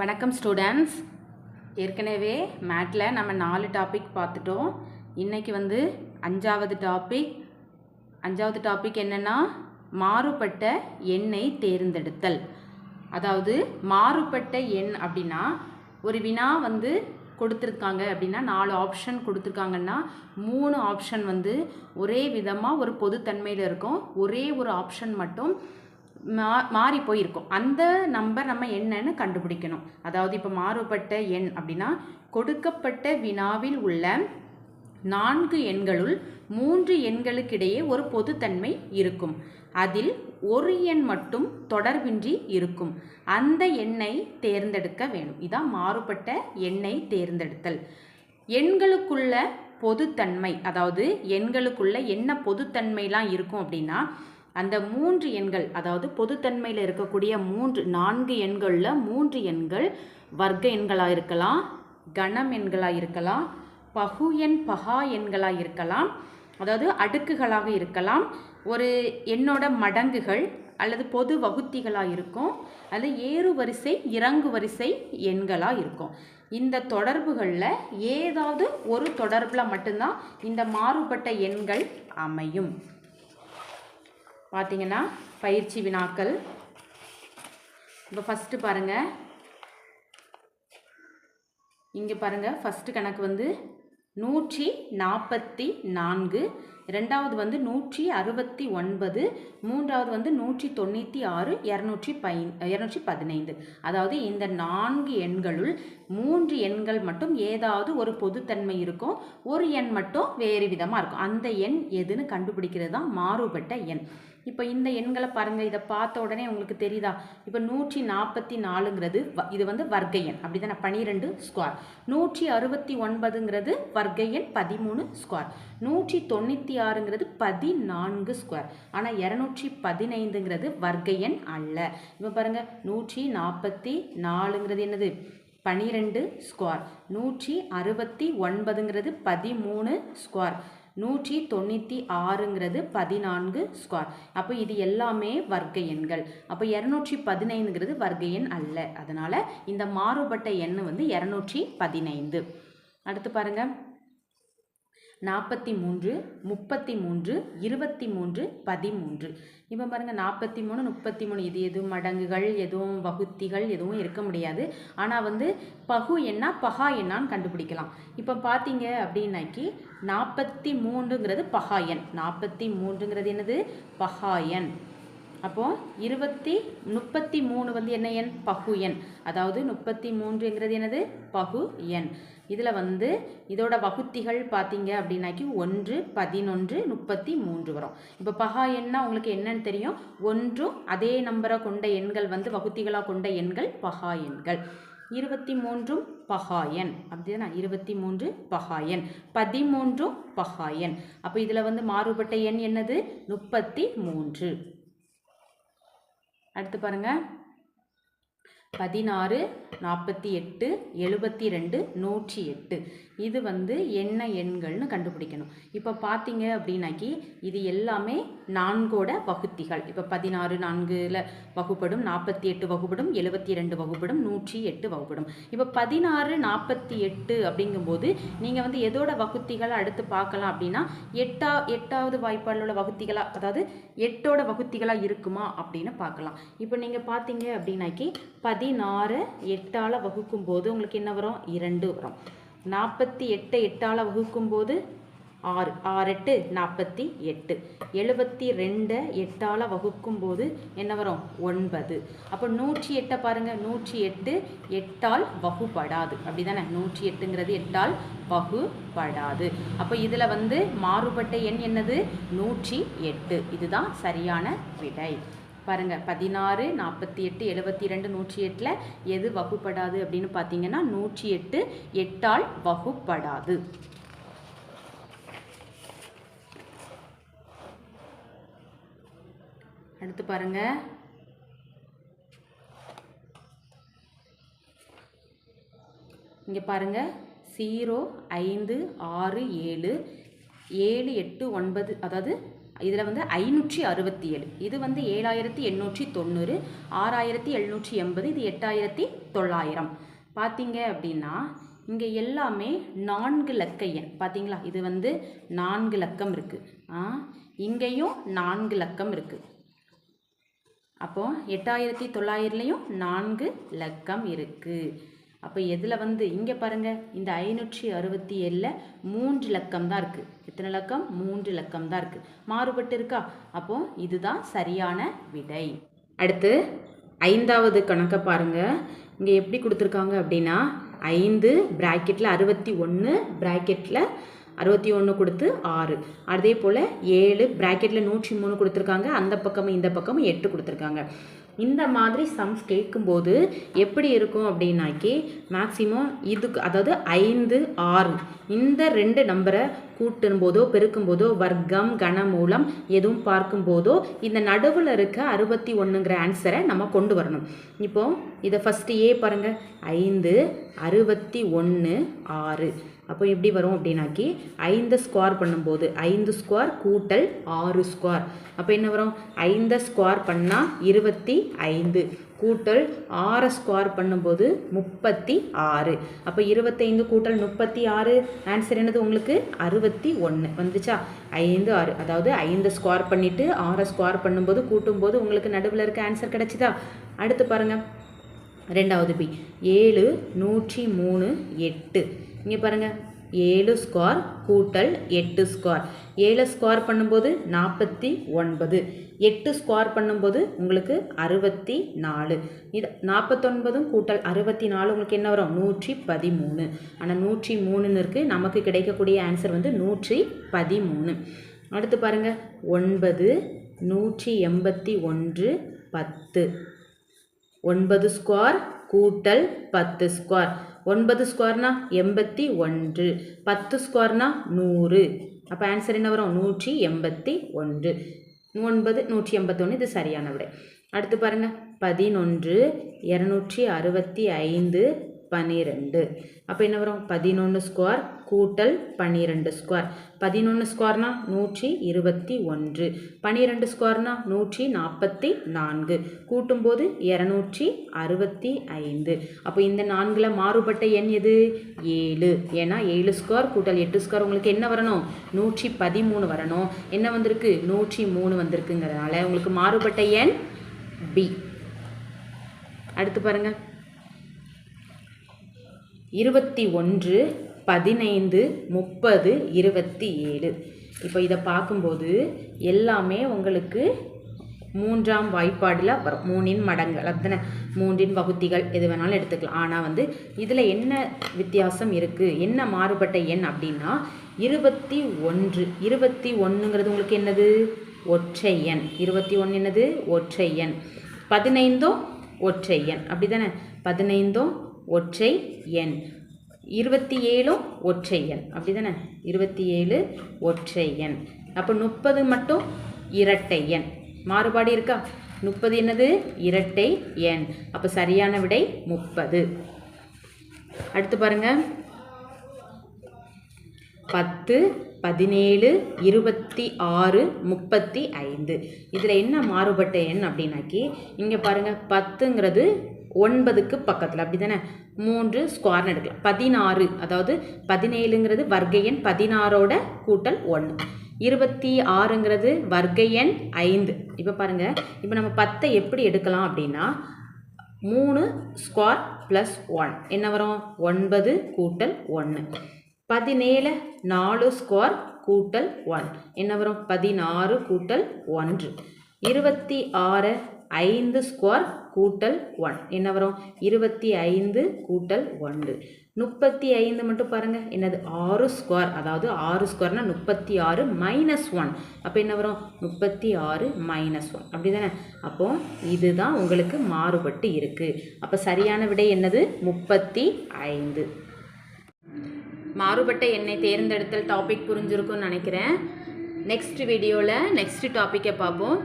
வணக்கம் ஸ்டூடெண்ட்ஸ் ஏற்கனவே மேட்டில் நம்ம நாலு டாபிக் பார்த்துட்டோம். இன்றைக்கி வந்து அஞ்சாவது டாபிக் அஞ்சாவது டாபிக் என்னென்னா மாறுபட்ட எண்ணை தேர்ந்தெடுத்தல். அதாவது மாறுபட்ட எண் அப்படின்னா ஒரு வினா வந்து கொடுத்துருக்காங்க அப்படின்னா நாலு ஆப்ஷன் கொடுத்துருக்காங்கன்னா மூணு ஆப்ஷன் வந்து ஒரே விதமாக ஒரு பொதுத்தன்மையில் இருக்கும். ஒரே ஒரு ஆப்ஷன் மட்டும் மா மாறி போயிருக்கும். அந்த நம்பர் நம்ம என்னன்னு கண்டுபிடிக்கணும். அதாவது இப்போ மாறுபட்ட எண் அப்படின்னா கொடுக்கப்பட்ட வினாவில் உள்ள நான்கு எண்களுள் மூன்று எண்களுக்கிடையே ஒரு பொதுத்தன்மை இருக்கும். அதில் ஒரு எண் மட்டும் தொடர்பின்றி இருக்கும். அந்த எண்ணை தேர்ந்தெடுக்க வேணும். இதான் மாறுபட்ட எண்ணை தேர்ந்தெடுத்தல். எண்களுக்குள்ள பொதுத்தன்மை அதாவது எண்களுக்குள்ள என்ன பொதுத்தன்மைலாம் இருக்கும் அப்படின்னா அந்த மூன்று எண்கள் அதாவது பொதுத்தன்மையில் இருக்கக்கூடிய மூன்று நான்கு எண்களில் மூன்று எண்கள் வர்க்க எண்களாக இருக்கலாம் கணம் எண்களாக இருக்கலாம் பகு எண் பகா எண்களாக இருக்கலாம் அதாவது அடுக்குகளாக இருக்கலாம். ஒரு எண்ணோட மடங்குகள் அல்லது பொது வகுத்திகளாக இருக்கும். அல்லது ஏறு வரிசை இறங்கு வரிசை எண்களாக இருக்கும். இந்த தொடர்புகளில் ஏதாவது ஒரு தொடர்பில் மட்டும்தான் இந்த மாறுபட்ட எண்கள் அமையும். பார்த்தீங்கன்னா பயிற்சி வினாக்கள். இப்போ ஃபஸ்ட்டு பாருங்கள் இங்கே பாருங்கள் ஃபஸ்ட்டு கணக்கு வந்து நூற்றி நாற்பத்தி நான்கு ரெண்டாவது வந்து நூற்றி அறுபத்தி ஒன்பது மூன்றாவது வந்து நூற்றி தொண்ணூற்றி ஆறு இரநூற்றி பை இரநூற்றி பதினைந்து அதாவது இந்த நான்கு எண்களுள் மூன்று எண்கள் மட்டும் ஏதாவது ஒரு பொதுத்தன்மை இருக்கும் ஒரு எண் மட்டும் வேறு விதமாக இருக்கும். அந்த எண் எதுன்னு கண்டுபிடிக்கிறது தான் மாறுபட்ட எண். இப்போ இந்த எண்களை பாருங்கள் இதை பார்த்த உடனே உங்களுக்கு தெரியுதா? இப்போ நூற்றி நாற்பத்தி நாலுங்கிறது வ- இது வந்து வர்க்க எண். அப்படி தானே பனிரெண்டு ஸ்கொயர் நூற்றி அறுபத்தி ஒன்பதுங்கிறது வர்க்க எண் பதிமூணு ஸ்கொயர் நூற்றி தொண்ணூற்றி ஆறுங்கிறது பதினான்கு ஸ்கொயர் ஆனால் இரநூற்றி பதினைந்துங்கிறது வர்க்க எண் அல்ல. இப்போ பாருங்கள் நூற்றி நாற்பத்தி நாலுங்கிறது என்னது? பனிரெண்டு ஸ்கொயர் நூற்றி அறுபத்தி ஒன்பதுங்கிறது பதிமூணு ஸ்கொயர் நூற்றி தொண்ணூற்றி ஆறுங்கிறது பதினான்கு ஸ்கொயர் அப்போ இது எல்லாமே வர்க்க எண்கள். அப்போ இரநூற்றி பதினைந்துங்கிறது வர்க்க எண் அல்ல. அதனால் இந்த மாறுபட்ட எண் வந்து இரநூற்றி பதினைந்து. அடுத்து பாருங்கள் நாற்பத்தி மூன்று முப்பத்தி மூன்று இருபத்தி மூன்று பதிமூன்று. இப்போ பாருங்கள் நாற்பத்தி மூணு முப்பத்தி மூணு இது எதுவும் மடங்குகள் எதுவும் வகுத்திகள் எதுவும் இருக்க முடியாது. ஆனால் வந்து பகு எண்ணா பகா எண்ணான்னு கண்டுபிடிக்கலாம். இப்போ பார்த்தீங்க அப்படின்னாக்கி நாற்பத்தி மூன்றுங்கிறது பகாயன் நாற்பத்தி மூன்றுங்கிறது என்னது? பகாயன் அப்போது இருபத்தி முப்பத்தி மூணு வந்து என்ன எண்? பகு எண். அதாவது முப்பத்தி மூன்றுங்கிறது என்னது? பகு எண். இதில் வந்து இதோட வகுத்திகள் பார்த்தீங்க அப்படின்னாக்கி ஒன்று பதினொன்று முப்பத்தி மூன்று வரும். இப்போ பகா எண்ணா உங்களுக்கு என்னன்னு தெரியும்? ஒன்றும் அதே நம்பரை கொண்ட எண்கள் வந்து வகுத்திகளாக கொண்ட எண்கள் பகா எண்கள். இருபத்தி மூன்றும் பகாயன் அப்படிதானே? இருபத்தி மூன்று பகாயன் பதிமூன்றும் பகாயன் அப்போ இதில் வந்து மாறுபட்ட எண் என்னது? முப்பத்தி மூன்று. அடுத்து பாருங்கள் பதினாறு நாற்பத்தி எட்டு எழுபத்தி ரெண்டு நூற்றி எட்டு. இது வந்து என்ன எண்கள்னு கண்டுபிடிக்கணும். இப்போ பார்த்தீங்க அப்படின்னாக்கி இது எல்லாமே நான்கோட வகுத்திகள். இப்போ பதினாறு நான்கில் வகுப்படும் நாற்பத்தி எட்டு வகுப்படும் எழுபத்தி ரெண்டு வகுப்படும் நூற்றி எட்டு வகுப்படும் இப்போ பதினாறு நாற்பத்தி எட்டு அப்படிங்கும்போது நீங்கள் வந்து எதோட வகுத்திகளை அடுத்து பார்க்கலாம் அப்படின்னா எட்டா எட்டாவது வாய்ப்பாடில் உள்ள வகுத்திகளாக அதாவது எட்டோட வகுத்திகளாக இருக்குமா அப்படின்னு பார்க்கலாம் இப்போ நீங்கள் பார்த்தீங்க அப்படின்னாக்கி பதினாறு எட்டால் வகுக்கும் போது உங்களுக்கு என்ன வரும்? இரண்டு வரும். நாற்பத்தி எட்டை எட்டால் வகுக்கும் போது ஆறு. ஆறு எட்டு நாற்பத்தி எட்டு. எழுபத்தி ரெண்டை எட்டால் வகுக்கும் போது என்ன வரும்? ஒன்பது. அப்போ நூற்றி எட்டை பாருங்கள் நூற்றி எட்டு எட்டால் வகுப்படாது அப்படி தானே நூற்றி எட்டுங்கிறது எட்டால் வகுப்படாது அப்போ இதில் வந்து மாறுபட்ட எண் என்னது? நூற்றி எட்டு. இதுதான் சரியான விடை. பாருங்கள் பதினாறு நாற்பத்தி எட்டு எழுபத்தி ரெண்டு நூற்றி எட்டில் எது வகுப்படாது அப்படின்னு பார்த்தீங்கன்னா நூற்றி எட்டு எட்டால் வகுப்படாது. அடுத்து பாருங்க. இங்கே பாருங்க. ஜீரோ ஐந்து ஆறு ஏழு ஏழு எட்டு ஒன்பது அதாவது இதில் வந்து ஐநூற்றி அறுபத்தி ஏழு. இது வந்து ஏழாயிரத்தி எண்ணூற்றி தொண்ணூறு ஆறாயிரத்தி எழுநூற்றி எண்பது இது எட்டாயிரத்தி தொள்ளாயிரம். பார்த்தீங்க அப்படின்னா இங்கே எல்லாமே நான்கு லக்க எண். பார்த்தீங்களா இது வந்து நான்கு லக்கம் இருக்குது இங்கேயும் நான்கு லக்கம் இருக்குது அப்போது எட்டாயிரத்தி தொள்ளாயிரத்துலேயும் நான்கு லக்கம் இருக்குது அப்போ எதில் வந்து இங்கே பாருங்கள் இந்த ஐநூற்றி அறுபத்தி ஏழில் மூன்று லக்கம் தான் இருக்குது எத்தனை லக்கம் மூன்று லக்கம் தான் இருக்குது மாறுபட்டு இருக்கா? அப்போ இதுதான் சரியான விடை. அடுத்து ஐந்தாவது கணக்கை பாருங்கள் இங்கே எப்படி கொடுத்துருக்காங்க அப்படின்னா ஐந்து ப்ராக்கெட்டில் அறுபத்தி ஒன்று ப்ராக்கெட்டில் அறுபத்தி ஒன்று கொடுத்து ஆறு. அதே போல் ஏழு ப்ராக்கெட்டில் நூற்றி மூணு கொடுத்துருக்காங்க. அந்த பக்கமும் இந்த பக்கமும் எட்டு கொடுத்துருக்காங்க. இந்த மாதிரி சம்ஸ் கேட்கும்போது எப்படி இருக்கும் அப்படின்னாக்கி மேக்ஸிமம் இதுக்கு அதாவது ஐந்து ஆறு இந்த ரெண்டு நம்பரை கூட்டும் போதோ பெருக்கும் போதோ வர்க்கம் கனமூலம் எதுவும் பார்க்கும்போதோ இந்த நடுவில் இருக்க அறுபத்தி ஒன்றுங்கிற ஆன்சரை நம்ம கொண்டு வரணும். இப்போ இதை ஃபஸ்ட்டு ஏ பாருங்கள் ஐந்து அறுபத்தி ஒன்று ஆறு அப்போ எப்படி வரும் அப்படின்னாக்கி ஐந்து ஸ்கொயர் பண்ணும்போது ஐந்து ஸ்கொயர் கூட்டல் ஆறு ஸ்கொயர் அப்போ என்ன வரும்? ஐந்தை ஸ்கொயர் பண்ணால் இருபத்தி ஐந்து. கூட்டல் ஆறை ஸ்கொயர் பண்ணும்போது முப்பத்தி ஆறு. அப்போ இருபத்தைந்து கூட்டல் முப்பத்தி ஆறு ஆன்சர் என்னது உங்களுக்கு? அறுபத்தி ஒன்று. வந்துச்சா? ஐந்து ஆறு. அதாவது ஐந்து ஸ்கொயர் பண்ணிவிட்டு ஆறை ஸ்கொயர் பண்ணும்போது கூட்டும்போது உங்களுக்கு நடுவில் இருக்க ஆன்சர் கிடச்சிதா? அடுத்து பாருங்கள் ரெண்டாவது பி. ஏழு நூற்றி மூணு எட்டு. இங்கே பாருங்கள் ஏழு ஸ்கொயர் கூட்டல் எட்டு ஸ்கொயர் ஏழு ஸ்கொயர் பண்ணும்போது நாற்பத்தி ஒன்பது. எட்டு ஸ்கொயர் பண்ணும்போது உங்களுக்கு அறுபத்தி நாலு. இது நாற்பத்தொன்பதும் கூட்டல் அறுபத்தி நாலு உங்களுக்கு என்ன வரும்? நூற்றி பதிமூணு. ஆனால் நூற்றி மூணுன்னு இருக்குது நமக்கு கிடைக்கக்கூடிய ஆன்சர் வந்து நூற்றி பதிமூணு. அடுத்து பாருங்கள் ஒன்பது நூற்றி எண்பத்தி ஒன்று பத்து. ஒன்பது ஸ்கொயர் கூட்டல் பத்து ஸ்கொயர் ஒன்பது ஸ்கொயர்னா எண்பத்தி ஒன்று பத்து ஸ்கொயர்னா நூறு. அப்போ ஆன்சர் என்ன வரும்? நூற்றி எண்பத்தி ஒன்று. ஒன்பது நூற்றி எண்பத்தொன்று இது சரியான விடை. அடுத்து பாருங்கள் பதினொன்று இரநூற்றி அறுபத்தி ஐந்து பன்னிரெண்டு அப்போ என்ன வரும்? பதினொன்று ஸ்கொயர் கூட்டல் பன்னிரெண்டு ஸ்கொயர் பதினொன்று ஸ்கொயர்னா நூற்றி இருபத்தி ஒன்று. பன்னிரெண்டு ஸ்கொயர்னா நூற்றி நாற்பத்தி நான்கு. கூட்டும்போது இரநூற்றி அறுபத்தி ஐந்து. அப்போ இந்த நான்கில் மாறுபட்ட எண் எது? ஏழு. ஏன்னா ஏழு ஸ்கொயர் கூட்டல் எட்டு ஸ்கொயர் உங்களுக்கு என்ன வரணும்? நூற்றி பதிமூணு வரணும். என்ன வந்திருக்கு? நூற்றி மூணு வந்திருக்குங்கிறதுனால உங்களுக்கு மாறுபட்ட எண் பி. அடுத்து பாருங்கள் இருபத்தி ஒன்று பதினைந்து முப்பது இருபத்தி ஏழு. இப்போ இதை பார்க்கும்போது எல்லாமே உங்களுக்கு மூன்றாம் வாய்ப்பாடில் வரும். மூணின் மடங்கள். அத்தனை மூன்றின் வகுத்திகள் எது வேணாலும் எடுத்துக்கலாம். ஆனால் வந்து இதில் என்ன வித்தியாசம் இருக்குது என்ன மாறுபட்ட எண் அப்படின்னா இருபத்தி ஒன்று. இருபத்தி ஒன்றுங்கிறது உங்களுக்கு என்னது? ஒற்றை எண். இருபத்தி ஒன்று என்னது? ஒற்றை எண். பதினைந்தும் ஒற்றை எண். அப்படி தானே பதினைந்தும் ஒற்றை எண். இருபத்தி ஏழும் ஒற்றை எண். அப்படி தானே இருபத்தி ஏழு ஒற்றை எண். அப்போ முப்பது மட்டும் இரட்டை எண். மாறுபாடு இருக்கா? முப்பது என்னது? இரட்டை எண். அப்போ சரியான விடை முப்பது. அடுத்து பாருங்க. பத்து பதினேழு இருபத்தி ஆறு முப்பத்தி ஐந்து. இதில் என்ன மாறுபட்ட எண் அப்படின்னாக்கி இங்கே பாருங்கள் பத்துங்கிறது ஒன்பதுக்கு பக்கத்தில் அப்படி தானே மூன்று ஸ்கொயர்னு எடுக்கலாம். பதினாறு அதாவது பதினேழுங்கிறது வர்க்க எண் பதினாறோட கூட்டல் ஒன்று. இருபத்தி ஆறுங்கிறது வர்க்க எண் ஐந்து. இப்போ பாருங்கள் இப்போ நம்ம பத்தை எப்படி எடுக்கலாம் அப்படின்னா மூணு ஸ்கொயர் ப்ளஸ் ஒன் என்ன வரும்? ஒன்பது கூட்டல் ஒன்று. பதினேழு நாலு ஸ்கொயர் கூட்டல் ஒன் என்ன வரும்? பதினாறு கூட்டல் ஒன்று. இருபத்தி ஆறு ஐந்து ஸ்கொயர் கூட்டல் ஒன் என்ன வரும்? இருபத்தி ஐந்து கூட்டல் ஒன்று முப்பத்தி ஐந்து மட்டும் பாருங்கள் என்னது? ஆறு ஸ்கொயர் அதாவது ஆறு ஸ்கொயர்னால் முப்பத்தி ஆறு மைனஸ் ஒன் அப்போ என்ன வரும்? முப்பத்தி ஆறு மைனஸ் ஒன் அப்படி தானே அப்போது இதுதான் உங்களுக்கு மாறுபட்டு இருக்குது அப்போ சரியான விடை என்னது? முப்பத்தி ஐந்து. மாறுபட்ட எண்ணை தேர்ந்தெடுத்தல் டாபிக் புரிஞ்சிருக்கும்னு நினைக்கிறேன். நெக்ஸ்ட் வீடியோவில் நெக்ஸ்ட் டாப்பிக்கை பார்ப்போம்.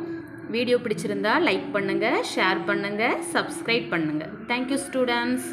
வீடியோ பிடிச்சிருந்தா லைக் பண்ணுங்கள் ஷேர் பண்ணுங்கள் சப்ஸ்கிரைப் பண்ணுங்கள் தேங்க்யூ ஸ்டூடெண்ட்ஸ்